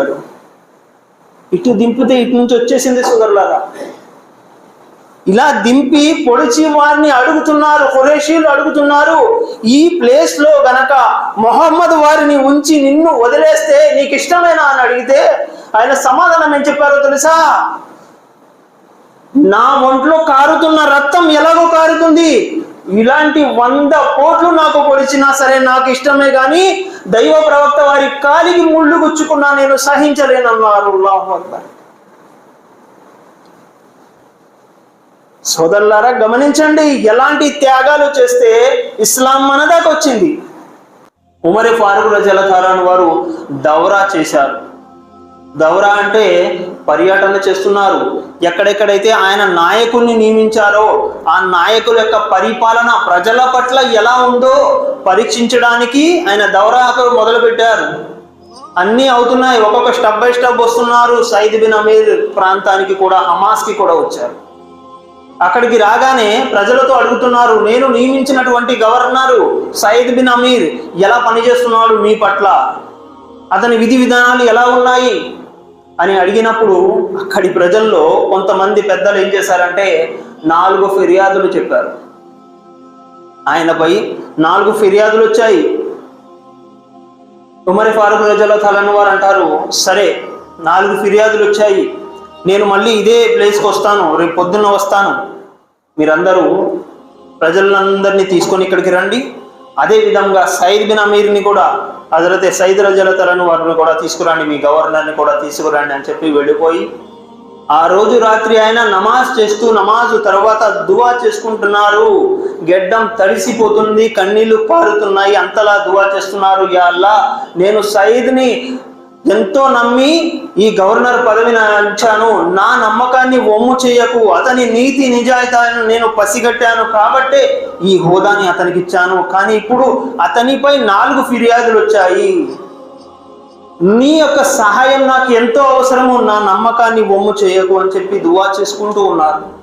దింపుతాడు ఇటు దింపితే ఇటు నుంచి వచ్చేసింది సుగర్లాగా ఇలా దింపి పొడిచి వారిని అడుగుతున్నారు ఖురేషీలు అడుగుతున్నారు ఈ ప్లేస్లో గనక మొహమ్మద్ వారిని ఉంచి నిన్ను వదిలేస్తే నీకు ఇష్టమేనా అని అడిగితే ఆయన సమాధానం ఏం చెప్పారో తెలుసా? నా ఒంట్లో కారుతున్న రక్తం ఎలాగో కారుతుంది? ఇలాంటి వంద కోట్లు నాకు పొడిచినా సరే నాకు ఇష్టమే కానీ దైవ ప్రవక్త వారి కాలికి ముళ్ళు గుచ్చుకున్నా నేను సహించలేనన్నారు సోదరులారా గమనించండి ఎలాంటి త్యాగాలు చేస్తే ఇస్లాం మన దాకా వచ్చింది. ఉమరి ఫారుకుల జలధారాను వారు దౌరా చేశారు. దౌరా అంటే పర్యటన చేస్తున్నారు. ఎక్కడెక్కడైతే ఆయన నాయకుల్ని నియమించారో ఆ నాయకుల యొక్క పరిపాలన ప్రజల పట్ల ఎలా ఉందో పరీక్షించడానికి ఆయన దౌరాకు మొదలుపెట్టారు. అన్నీ అవుతున్నాయి. ఒక్కొక్క స్టెప్ బై స్టెప్ వస్తున్నారు. సైద్ బిన్ అమీర్ ప్రాంతానికి కూడా హమాస్కి కూడా వచ్చారు. అక్కడికి రాగానే ప్రజలతో అడుగుతున్నారు నేను నియమించినటువంటి గవర్నరు సయద్ బిన్ అమీర్ ఎలా పనిచేస్తున్నాడు మీ పట్ల? అతని విధి విధానాలు ఎలా ఉన్నాయి? అని అడిగినప్పుడు అక్కడి ప్రజల్లో కొంతమంది పెద్దలు ఏం చేశారంటే నాలుగు ఫిర్యాదులు చెప్పారు. ఆయనపై నాలుగు ఫిర్యాదులు వచ్చాయి. ఉమరి ఫారూక్ రజల తలని వారు అంటారు సరే నాలుగు ఫిర్యాదులు వచ్చాయి. నేను మళ్ళీ ఇదే ప్లేస్కి వస్తాను రేపు పొద్దున్న వస్తాను. మీరందరూ ప్రజలందరినీ తీసుకొని ఇక్కడికి రండి. అదే విధంగా సైద్ బిన్ అమీర్ని కూడా అదరతే సైద్ రజలతలను వారిని కూడా తీసుకురండి మీ గవర్నర్ని కూడా తీసుకురండి అని చెప్పి వెళ్ళిపోయి ఆ రోజు రాత్రి ఆయన నమాజ్ చేస్తూ నమాజ్ తర్వాత దువా చేసుకుంటున్నారు. గెడ్డం తడిసిపోతుంది కన్నీళ్ళు పారుతున్నాయి అంతలా దువా చేస్తున్నారు. యాల్లా నేను సయీద్ని ఎంతో నమ్మి ఈ గవర్నర్ పదవిని అంచాను నా నమ్మకాన్ని ఒమ్ము చేయకు. అతని నీతి నిజాయితీలను నేను పసిగట్టాను కాబట్టే ఈ హోదాని అతనికి ఇచ్చాను కానీ ఇప్పుడు అతనిపై నాలుగు ఫిర్యాదులు వచ్చాయి. నీ యొక్క సహాయం నాకు ఎంతో అవసరము. నా నమ్మకాన్ని ఒమ్ము చేయకు అని చెప్పి దువా చేసుకుంటూ ఉన్నారు.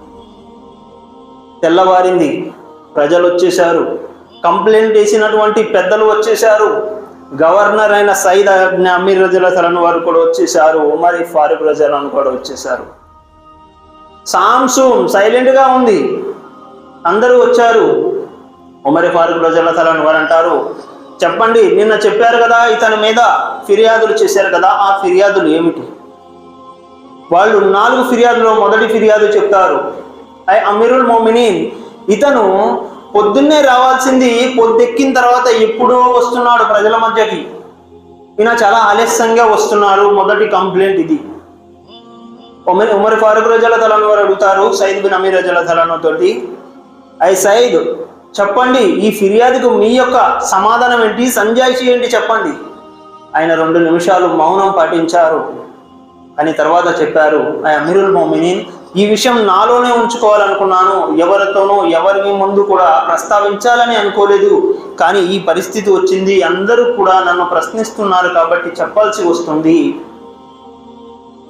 తెల్లవారింది. ప్రజలు వచ్చేశారు. కంప్లైంట్ వేసినటువంటి పెద్దలు వచ్చేశారు. గవర్నర్ అయిన సయీద్ అమీర్ రజల తలను వారు కూడా వచ్చేసారు ఉమర్ ఫారూక్ రజలను కూడా వచ్చేసారు. సామ్సూమ్ సైలెంట్గా ఉంది. అందరూ వచ్చారు. ఉమరి ఫారూక్ రజల తలను వారు అంటారు చెప్పండి నిన్న చెప్పారు కదా ఇతని మీద ఫిర్యాదులు చేశారు కదా ఆ ఫిర్యాదులు ఏమిటి? వాళ్ళు నాలుగు ఫిర్యాదులో మొదటి ఫిర్యాదు చెప్తారు ఐ అమీరుల్ మోమినీన్ ఇతను పొద్దున్నే రావాల్సింది పొద్దెక్కిన తర్వాత ఎప్పుడో వస్తున్నాడు ప్రజల మధ్యకి. ఈయన చాలా ఆలస్యంగా వస్తున్నారు మొదటి కంప్లైంట్ ఇది. ఉమర్ ఉమర్ ఫారూక్ రజల తలను వారు అడుగుతారు సైద్ బిన్ అమీర్ రజల తలను తోటి. ఐ సైద్ చెప్పండి ఈ ఫిర్యాదుకు మీ యొక్క సమాధానం ఏంటి? సంజాయిషి ఏంటి? చెప్పండి. ఆయన రెండు నిమిషాలు మౌనం పాటించారు. అని తర్వాత చెప్పారు ఐ అమీరుల్ మోమినిన్ ఈ విషయం నాలోనే ఉంచుకోవాలనుకున్నాను. ఎవరితోనూ ఎవరి ముందు కూడా ప్రస్తావించాలని అనుకోలేదు. కానీ ఈ పరిస్థితి వచ్చింది. అందరూ కూడా నన్ను ప్రశ్నిస్తున్నారు కాబట్టి చెప్పాల్సి వస్తుంది.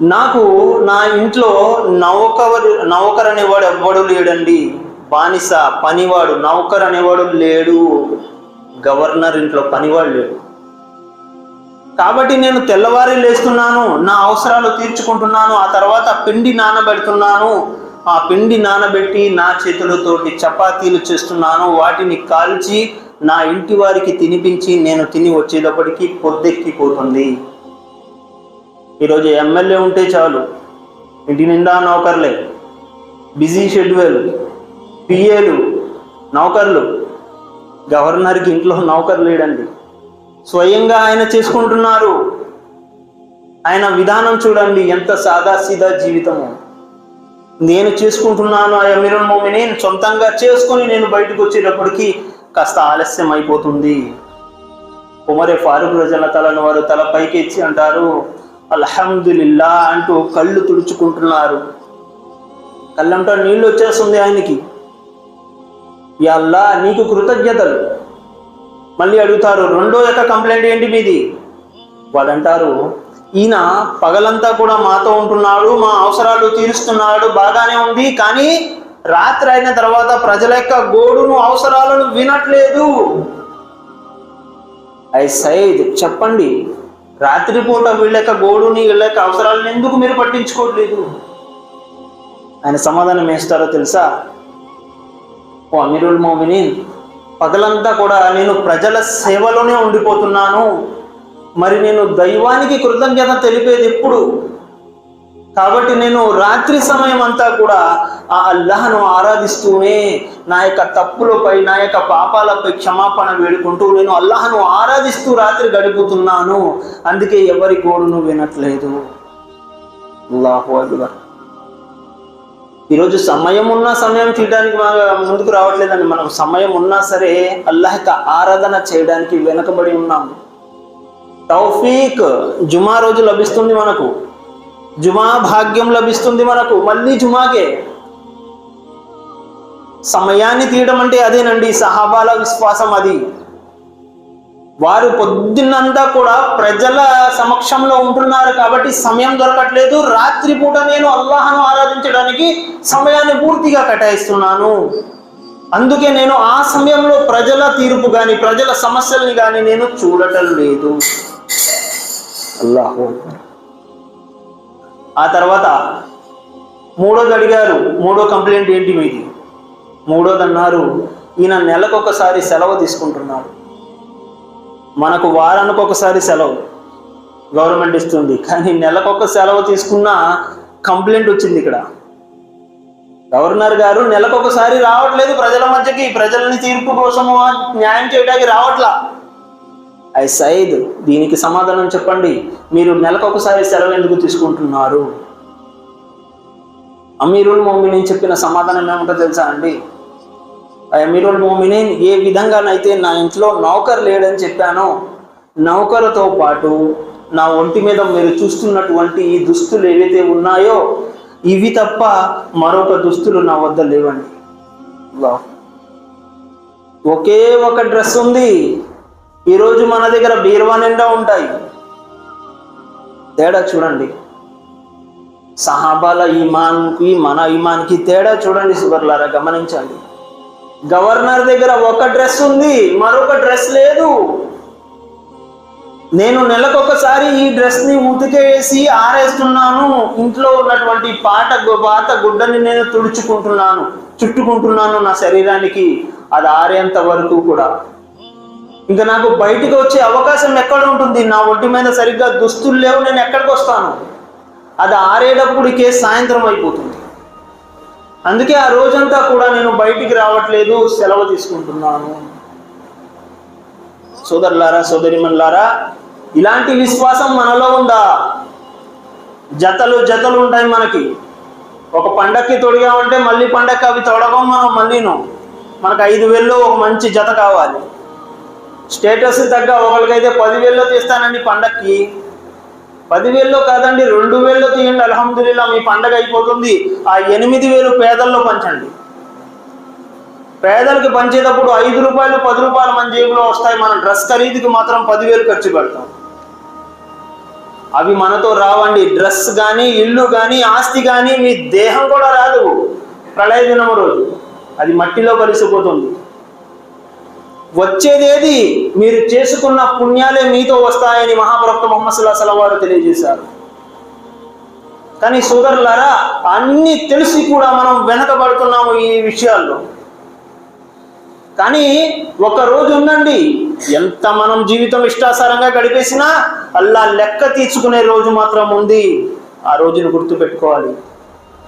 నాకు నా ఇంట్లో నౌకరు నౌకర్ అనేవాడు ఎవ్వడు లేడండి. బానిస పనివాడు నౌకర్ అనేవాడు లేడు. గవర్నర్ ఇంట్లో పనివాడు లేడు. కాబట్టి నేను తెల్లవారి లేస్తున్నాను నా అవసరాలు తీర్చుకుంటున్నాను ఆ తర్వాత పిండి నానబెడుతున్నాను. ఆ పిండి నానబెట్టి నా చేతులతోటి చపాతీలు చేస్తున్నాను. వాటిని కాల్చి నా ఇంటి వారికి తినిపించి నేను తిని వచ్చేటప్పటికి పొద్దెక్కిపోతుంది. ఈరోజు ఎమ్మెల్యే ఉంటే చాలు. ఇంటి నిండా నౌకర్లే. Busy schedule. పిఏలు నౌకర్లు. గవర్నర్కి ఇంట్లో నౌకర్ లేడండి. స్వయంగా ఆయన చేసుకుంటున్నారు. ఆయన విధానం చూడండి ఎంత సాదాసీదా జీవితము. నేను చేసుకుంటున్నాను ఆ అమీరుల్ నేను సొంతంగా చేసుకొని నేను బయటకు వచ్చేటప్పటికి కాస్త ఆలస్యం అయిపోతుంది. ఉమరే ఫారూక్ రజల తలను వారు తల పైకి ఇచ్చి అంటారు అల్హమ్దుల్లా అంటూ కళ్ళు తుడుచుకుంటున్నారు. కళ్ళంటా నీళ్ళు వచ్చేస్తుంది ఆయనకి. యా అల్లా నీకు కృతజ్ఞతలు. మళ్ళీ అడుగుతారు రెండో యొక్క కంప్లైంట్ ఏంటి మీది? వాడంటారు ఈయన పగలంతా కూడా మాతో ఉంటున్నాడు మా అవసరాలు తీరుస్తున్నాడు బాగానే ఉంది కానీ రాత్రి అయిన తర్వాత ప్రజల యొక్క గోడును అవసరాలను వినట్లేదు. ఐ సైద్ చెప్పండి రాత్రిపూట వీళ్ళ యొక్క గోడుని వీళ్ళ యొక్క అవసరాలను ఎందుకు మీరు పట్టించుకోవట్లేదు ఆయన సమాధానం వేస్తారో తెలుసా? ఓ అమీరుల్ మోమినిన్ పగలంతా కూడా నేను ప్రజల సేవలోనే ఉండిపోతున్నాను. మరి నేను దైవానికి కృతజ్ఞత తెలిపేది ఎప్పుడు? కాబట్టి నేను రాత్రి సమయం అంతా కూడా ఆ అల్లాహను ఆరాధిస్తూనే నా యొక్క తప్పులపై నా యొక్క పాపాలపై క్షమాపణ వేడుకుంటూ నేను అల్లాహను ఆరాధిస్తూ రాత్రి గడుపుతున్నాను. అందుకే ఎవరి గోడును వినట్లేదు. అల్లాహు అక్బర్. ఈరోజు సమయం ఉన్న సమయం చూడడానికి ముందుకు రావట్లేదండి. మనకు సమయం ఉన్నా సరే అల్లహక ఆరాధన చేయడానికి వెనుకబడి ఉన్నాము తౌఫీక్ జుమా రోజు లభిస్తుంది మనకు. జుమా భాగ్యం లభిస్తుంది మనకు. మళ్ళీ జుమాకే. సమయాన్ని తీయడం అంటే అదేనండి. సహాబాల విశ్వాసం అది. వారు పొద్దున్నంతా కూడా ప్రజల సమక్షంలో ఉంటున్నారు కాబట్టి సమయం దొరకట్లేదు. రాత్రిపూట నేను అల్లాహను ఆరాధించడానికి సమయాన్ని పూర్తిగా కేటాయిస్తున్నాను. అందుకే నేను ఆ సమయంలో ప్రజల తీర్పు కానీ ప్రజల సమస్యల్ని కానీ నేను చూడటం లేదు. అల్లాహు ఆ తర్వాత మూడోది అడిగారు మూడో కంప్లైంట్ ఏంటి మీది? మూడోది అన్నారు ఈయన నెలకొకసారి సెలవు తీసుకుంటున్నాడు. మనకు వారానికి ఒకసారి సెలవు. గవర్నమెంట్ ఇస్తుంది. కానీ నెలకొక సెలవు తీసుకున్న కంప్లైంట్ వచ్చింది ఇక్కడ. గవర్నర్ గారు నెలకొకసారి రావట్లేదు ప్రజల మధ్యకి ప్రజలని తీర్పు కోసము న్యాయం చేయడానికి రావట్లా. ఐ సైద్ దీనికి సమాధానం చెప్పండి. మీరు నెలకొకసారి సెలవు ఎందుకు తీసుకుంటున్నారు? అమీరుల్ నేను చెప్పిన సమాధానం ఏమంటో తెలుసా అండి? అమీరుల్ మోమినేన్ ఏ విధంగానైతే నా ఇంట్లో నౌకర్ లేడని చెప్పానో నౌకరుతో పాటు నా ఒంటి మీద మీరు చూస్తున్నటువంటి ఈ దుస్తులు ఏవైతే ఉన్నాయో ఇవి తప్ప మరొక దుస్తులు నా వద్ద లేవండి. ఒకే ఒక డ్రెస్ ఉంది. ఈరోజు మన దగ్గర బీరువా నిండా ఉంటాయి. తేడా చూడండి. సహాబాల ఈమాన్కి మన ఈమాన్కి తేడా చూడండి సుగర్లారా గమనించండి. గవర్నర్ దగ్గర ఒక డ్రెస్ ఉంది మరొక డ్రెస్ లేదు. నేను నెలకొకసారి ఈ డ్రెస్ని ఉతికేసి ఆరేస్తున్నాను. ఇంట్లో ఉన్నటువంటి పాట పాత గుడ్డని నేను తుడుచుకుంటున్నాను చుట్టుకుంటున్నాను నా శరీరానికి. అది ఆరేంత వరకు కూడా. ఇంకా నాకు బయటికి వచ్చే అవకాశం ఎక్కడ ఉంటుంది? నా ఒంటి మీద సరిగ్గా దుస్తులు లేవు నేను ఎక్కడికి వస్తాను? అది ఆరేటప్పటికే సాయంత్రం అయిపోతుంది. అందుకే ఆ రోజంతా కూడా నేను బయటికి రావట్లేదు సెలవు తీసుకుంటున్నాను. సోదరులారా సోదరిమన్లారా ఇలాంటి విశ్వాసం మనలో ఉందా? జతలు జతలు ఉంటాయి మనకి. ఒక పండక్కి తొడిగామంటే మళ్ళీ పండక్కి అవి తొడగం మనం మళ్ళీను. మనకు ఐదు వేల్లో ఒక మంచి జత కావాలి. స్టేటస్ తగ్గ ఒకరికైతే పదివేల్లో తీస్తానండి పండక్కి. పదివేల్లో కాదండి రెండు వేల్లో తీయండి అల్హమ్దుల్లా మీ పండగ అయిపోతుంది. ఆ ఎనిమిది వేలు పేదల్లో పంచండి. పేదలకు పంచేటప్పుడు ఐదు రూపాయలు పది రూపాయలు మన జేబులో వస్తాయి. మన డ్రెస్ ఖరీదుకి మాత్రం పదివేలు ఖర్చు పెడతాం. అవి మనతో రావండి. డ్రెస్ కానీ ఇల్లు కానీ ఆస్తి కానీ మీ దేహం కూడా రాదు. ప్రళయ దినం రోజు. అది మట్టిలో కలిసిపోతుంది. వచ్చేదేది మీరు చేసుకున్న పుణ్యాలే మీతో వస్తాయని మహాప్రవక్త మొహమ్మద్ సుల్లాహ్ వారు తెలియజేశారు. కానీ సోదరులారా అన్ని తెలిసి కూడా మనం వెనకబడుతున్నాము ఈ విషయాల్లో. కానీ ఒక రోజు ఉందండి ఎంత మనం జీవితం ఇష్టాసారంగా గడిపేసినా అల్లా లెక్క తీర్చుకునే రోజు మాత్రం ఉంది. ఆ రోజును గుర్తుపెట్టుకోవాలి.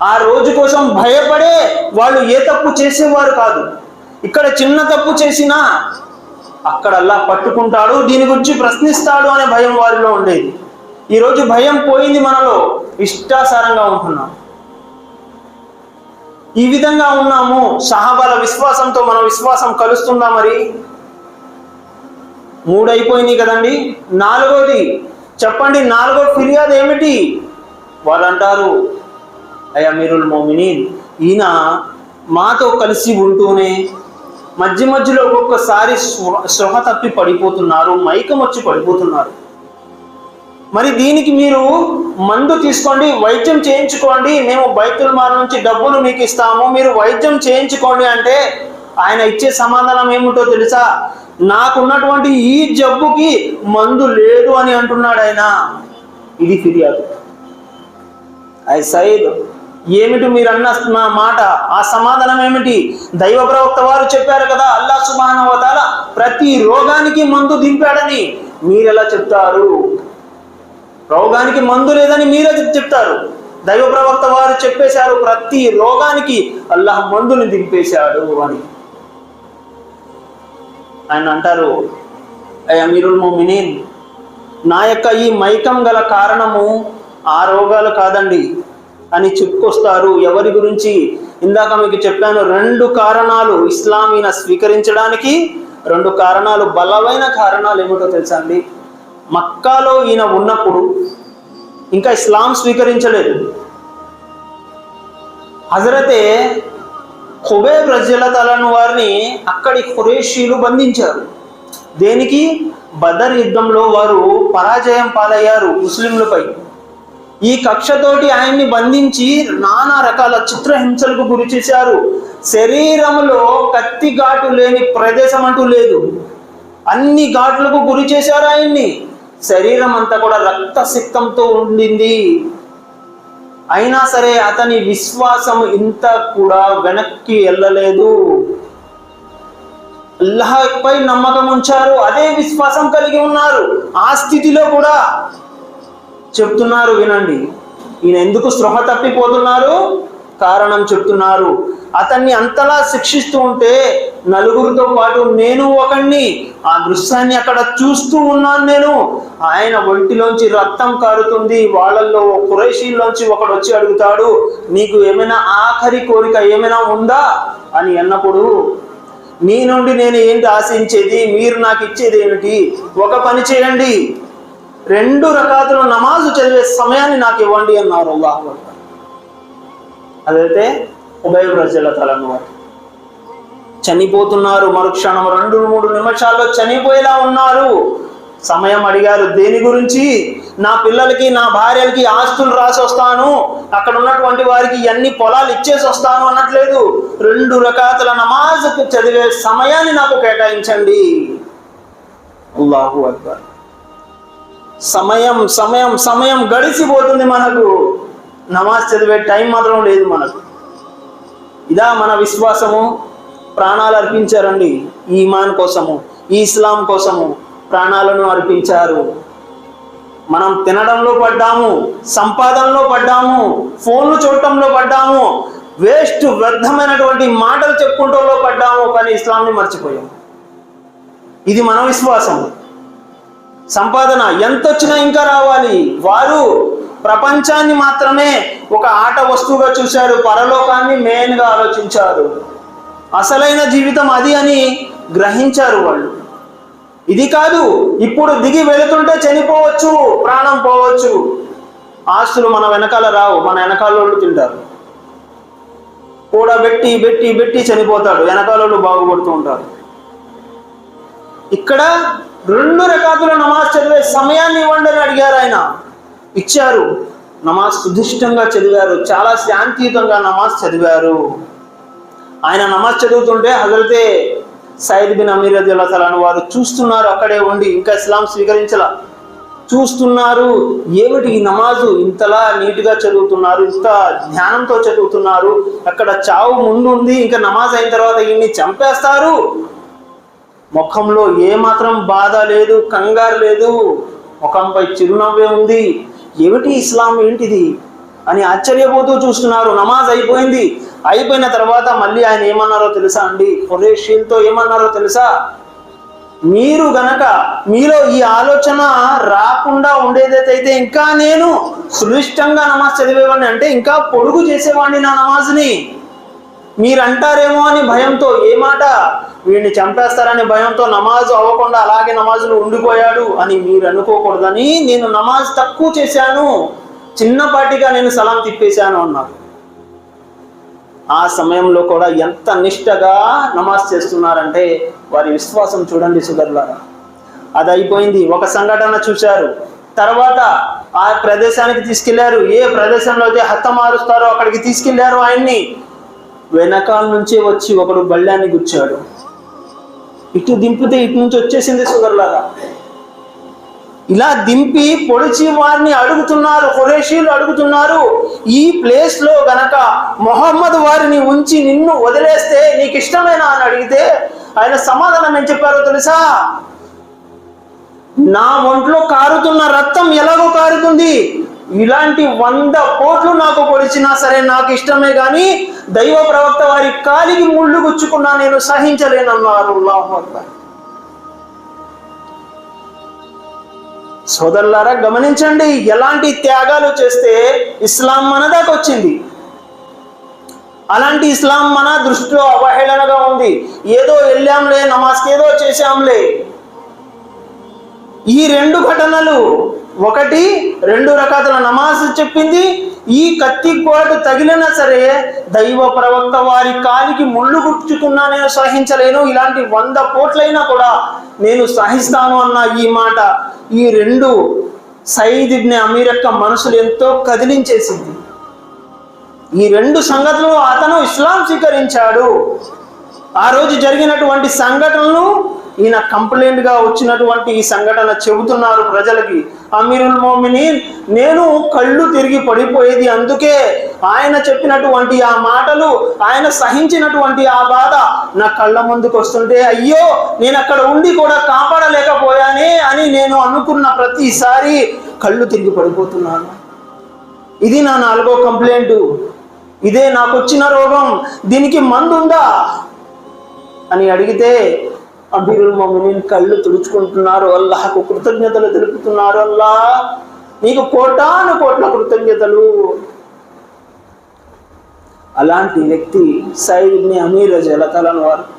ఆ రోజు కోసం భయపడే వాళ్ళు ఏ తప్పు చేసేవారు కాదు. ఇక్కడ చిన్న తప్పు చేసినా అక్కడ అల్లా పట్టుకుంటాడు దీని గురించి ప్రశ్నిస్తాడు అనే భయం వారిలో ఉండేది. ఈరోజు భయం పోయింది మనలో. ఇష్టాసారంగా ఉంటున్నాం. ఈ విధంగా ఉన్నాము. సహాబాల విశ్వాసంతో మన విశ్వాసం కలుస్తుందా మరి? మూడు అయిపోయినాయి కదండి. నాలుగోది చెప్పండి నాలుగో ఫిర్యాదు ఏమిటి? వాళ్ళు అంటారు అయ్యా మీరుల్ మోమిని ఈయన మాతో కలిసి ఉంటూనే మధ్య మధ్యలో ఒక్కొక్కసారి స్పృహ తప్పి పడిపోతున్నారు మైకం వచ్చి పడిపోతున్నారు. మరి దీనికి మీరు మందు తీసుకోండి వైద్యం చేయించుకోండి మేము బైకుల మారి నుంచి డబ్బులు మీకు ఇస్తాము మీరు వైద్యం చేయించుకోండి అంటే ఆయన ఇచ్చే సమాధానం ఏమిటో తెలుసా? నాకున్నటువంటి ఈ జబ్బుకి మందు లేదు అని అంటున్నాడు ఆయన. ఇది ఫిర్యాదు. ఐ సైడ్ ఏమిటి మీరు అన్న నా మాట? ఆ సమాధానం ఏమిటి? దైవ ప్రవక్త వారు చెప్పారు కదా అల్లా సుబానవతాల ప్రతి రోగానికి మందు దింపాడని. మీరెలా చెప్తారు? రోగానికి మందు లేదని మీరే చెప్తారు. దైవ ప్రవక్త వారు చెప్పేశారు ప్రతి రోగానికి అల్లాహ్ మందుని దింపేశాడు అని. ఆయన అంటారు అమీరుల్ మోమినీన్ నా యొక్క ఈ మైకం గల కారణము ఆ రోగాలు కాదండి. అని చెప్పుకొస్తారు. ఎవరి గురించి? ఇందాక మీకు చెప్పాను రెండు కారణాలు ఇస్లామీన స్వీకరించడానికి రెండు కారణాలు బలమైన కారణాలు ఏమిటో తెలుసా అండి? మక్కాలో ఈయన ఉన్నప్పుడు ఇంకా ఇస్లాం స్వీకరించలేదు. హజరతే హుబే ప్రజలతలను వారిని అక్కడి ఖురేషీలు బంధించారు. దేనికి? బదర్ యుద్ధంలో వారు పరాజయం పాలయ్యారు ముస్లింలపై. ఈ కక్షతోటి ఆయన్ని బంధించి నానా రకాల చిత్రహింసలకు గురి చేశారు. శరీరంలో కత్తి ఘాటు లేని ప్రదేశం అంటూ లేదు. అన్ని ఘాట్లకు గురి చేశారు ఆయన్ని. శరీరం అంతా కూడా రక్తసిక్తంతో ఉండింది. అయినా సరే అతని విశ్వాసం ఇంత కూడా వెనక్కి వెళ్ళలేదు అల్లాహ్పై నమ్మకం ఉంచారు. అదే విశ్వాసం కలిగి ఉన్నారు. ఆ స్థితిలో కూడా చెప్తున్నారు వినండి. ఈయన ఎందుకు స్పృహ తప్పిపోతున్నారు? కారణం చెప్తున్నారు. అతన్ని అంతలా శిక్షిస్తూ ఉంటే నలుగురితో పాటు నేను ఒకణ్ణి. ఆ దృశ్యాన్ని అక్కడ చూస్తూ ఉన్నాను నేను. ఆయన ఒంటిలోంచి రక్తం కారుతుంది. వాళ్ళల్లో కురైషీల్లోంచి ఒకడు వచ్చి అడుగుతాడు నీకు ఏమైనా ఆఖరి కోరిక ఏమైనా ఉందా? అని అన్నప్పుడు నీ నుండి నేను ఏంటి ఆశించేది? మీరు నాకు ఇచ్చేది ఏమిటి? ఒక పని చేయండి. రెండు రకాతులు నమాజు చదివే సమయాన్ని నాకు ఇవ్వండి అన్నారు అల్లాహు అదైతే ఉభయ ప్రజల తలను వారు. చనిపోతున్నారు మరుక్షణం రెండు మూడు నిమిషాల్లో చనిపోయేలా ఉన్నారు. సమయం అడిగారు దేని గురించి? నా పిల్లలకి నా భార్యలకి ఆస్తులు రాసి వస్తాను. అక్కడ ఉన్నటువంటి వారికి అన్ని పొలాలు ఇచ్చేసి వస్తాను అనట్లేదు. రెండు రకాతుల నమాజ్కు చదివే సమయాన్ని నాకు కేటాయించండి. అల్లాహు అక్బర్. సమయం సమయం సమయం గడిచిపోతుంది మనకు. నమాజ్ చదివే టైం మాత్రం లేదు మనకు. ఇదా మన విశ్వాసము. ప్రాణాలు అర్పించారండి ఈ ఈమాన్ కోసము ఈ ఇస్లాం కోసము ప్రాణాలను అర్పించారు. మనం తినడంలో పడ్డాము సంపాదనలో పడ్డాము ఫోన్లు చూడటంలో పడ్డాము వేస్ట్ వ్యర్థమైనటువంటి మాటలు చెప్పుకుంటంలో పడ్డాము కానీ ఇస్లాంని మర్చిపోయాము ఇది మన విశ్వాసం సంపాదన ఎంత వచ్చినా ఇంకా రావాలి. వారు ప్రపంచాన్ని మాత్రమే ఒక ఆట వస్తువుగా చూశారు. పరలోకాన్ని మెయిన్గా ఆలోచించారు. అసలైన జీవితం అది అని గ్రహించారు వాళ్ళు. ఇది కాదు ఇప్పుడు దిగి వెళుతుంటే చనిపోవచ్చు ప్రాణం పోవచ్చు. ఆస్తులు మన వెనకాల రావు మన వెనకాలోళ్ళు తింటారు. కూడా పెట్టి పెట్టి పెట్టి చనిపోతాడు. వెనకాలోళ్ళు బాగుపడుతూ ఉంటారు. ఇక్కడ రెండు రకాతుల నమాజ్ చదివే సమయాన్ని ఇవ్వండి అని అడిగారు ఆయన. ఇచ్చారు. నమాజ్ సుధిష్టంగా చదివారు. చాలా శాంతియుతంగా నమాజ్ చదివారు. ఆయన నమాజ్ చదువుతుంటే హజరతే సైద్ బిన్ అమీర్ రజల్లాను వారు చూస్తున్నారు అక్కడే ఉండి. ఇంకా ఇస్లాం స్వీకరించలా. చూస్తున్నారు ఏమిటి ఈ నమాజు? ఇంతలా నీట్గా చదువుతున్నారు ఇంత ధ్యానంతో చదువుతున్నారు. అక్కడ చావు ముందు ఉంది ఇంకా నమాజ్ అయిన తర్వాత ఈయన్ని చంపేస్తారు. ముఖంలో ఏమాత్రం బాధ లేదు కంగారు లేదు. ముఖంపై చిరునవ్వే ఉంది. ఏమిటి ఇస్లాం? ఏంటిది? అని ఆశ్చర్యపోతూ చూస్తున్నారు. నమాజ్ అయిపోయింది. అయిపోయిన తర్వాత మళ్ళీ ఆయన ఏమన్నారో తెలుసా అండి? ఖురేషీలతో ఏమన్నారో తెలుసా? మీరు గనక మీలో ఈ ఆలోచన రాకుండా ఉండేదైతే ఇంకా నేను సునిష్టంగా నమాజ్ చదివేవాడిని అంటే ఇంకా పొడుగు చేసేవాడిని నా నమాజ్ని. మీరంటారేమో అని భయంతో ఏ మాట? వీడిని చంపేస్తారని భయంతో నమాజ్ అవ్వకుండా అలాగే నమాజులు ఉండిపోయాడు అని మీరు అనుకోకూడదని నేను నమాజ్ తక్కువ చేశాను చిన్నపాటిగా నేను సలాం తిప్పేశాను అన్నారు. ఆ సమయంలో కూడా ఎంత నిష్టగా నమాజ్ చేస్తున్నారంటే వారి విశ్వాసం చూడండి సుగర్లారా. అది అయిపోయింది. ఒక సంఘటన చూశారు. తర్వాత ఆ ప్రదేశానికి తీసుకెళ్ళారు. ఏ ప్రదేశంలో అయితే హత్త మారుస్తారో అక్కడికి తీసుకెళ్ళారు ఆయన్ని. వెనకాల నుంచే వచ్చి ఒకడు బళ్ళాన్ని గుచ్చాడు. ఇటు దింపితే ఇటు నుంచి వచ్చేసింది షుగర్ లాగా ఇలా దింపి పొడిచి వారిని అడుగుతున్నారు ఖురేషీలు అడుగుతున్నారు ఈ ప్లేస్లో గనక మొహమ్మద్ వారిని ఉంచి నిన్ను వదిలేస్తే నీకు ఇష్టమేనా అని అడిగితే ఆయన సమాధానం ఏం చెప్పారో తెలుసా? నా ఒంట్లో కారుతున్న రక్తం ఎలాగో కారుతుంది? ఇలాంటి వంద కోట్లు నాకు పొడిచినా సరే నాకు ఇష్టమే గాని దైవ ప్రవక్త వారి కాలికి ముళ్ళు గుచ్చుకున్నా నేను సహించలేనన్నారు సోదరులారా గమనించండి ఎలాంటి త్యాగాలు చేస్తే ఇస్లాం మన దాకా వచ్చింది. అలాంటి ఇస్లాం మన దృష్టిలో అవహేళనగా ఉంది. ఏదో వెళ్ళాంలే నమాజ్కి ఏదో చేశాంలే. ఈ రెండు ఘటనలు ఒకటి రెండు రకాల నమాజ్ చెప్పింది. ఈ కత్తి కోటు తగిలినా సరే దైవ ప్రవక్త వారి కాలికి ముళ్ళు గుచ్చుకున్నా నేను సహించలేను. ఇలాంటి వంద కోట్లైనా కూడా నేను సహిస్తాను అన్న ఈ మాట ఈ రెండు సయీద్ ఇబ్న్ అమీర్ యొక్క మనసులు ఎంతో కదిలించేసింది. ఈ రెండు సంగతులు అతను ఇస్లాం స్వీకరించాడు. ఆ రోజు జరిగినటువంటి సంఘటనలు ఈయన కంప్లైంట్గా వచ్చినటువంటి ఈ సంఘటన చెబుతున్నారు ప్రజలకి. అమీరుల్ మోమిని నేను కళ్ళు తిరిగి పడిపోయేది అందుకే ఆయన చెప్పినటువంటి ఆ మాటలు ఆయన సహించినటువంటి ఆ బాధ నా కళ్ళ ముందుకు వస్తుంటే అయ్యో నేను అక్కడ ఉండి కూడా కాపాడలేకపోయానే అని నేను అనుకున్న ప్రతిసారి కళ్ళు తిరిగి పడిపోతున్నాను. ఇది నా నాలుగో కంప్లైంట్ ఇదే నాకు వచ్చిన రోగం. దీనికి మందు ఉందా అని అడిగితే అబీరుల్ మమ్మీని కళ్ళు తుడుచుకుంటున్నారు. అల్లాహకు కృతజ్ఞతలు తెలుపుతున్నారు అల్లా. నీకు కోటాను కోట్ల కృతజ్ఞతలు. అలాంటి వ్యక్తి సైడ్ని అమీర్ జలతలను వారు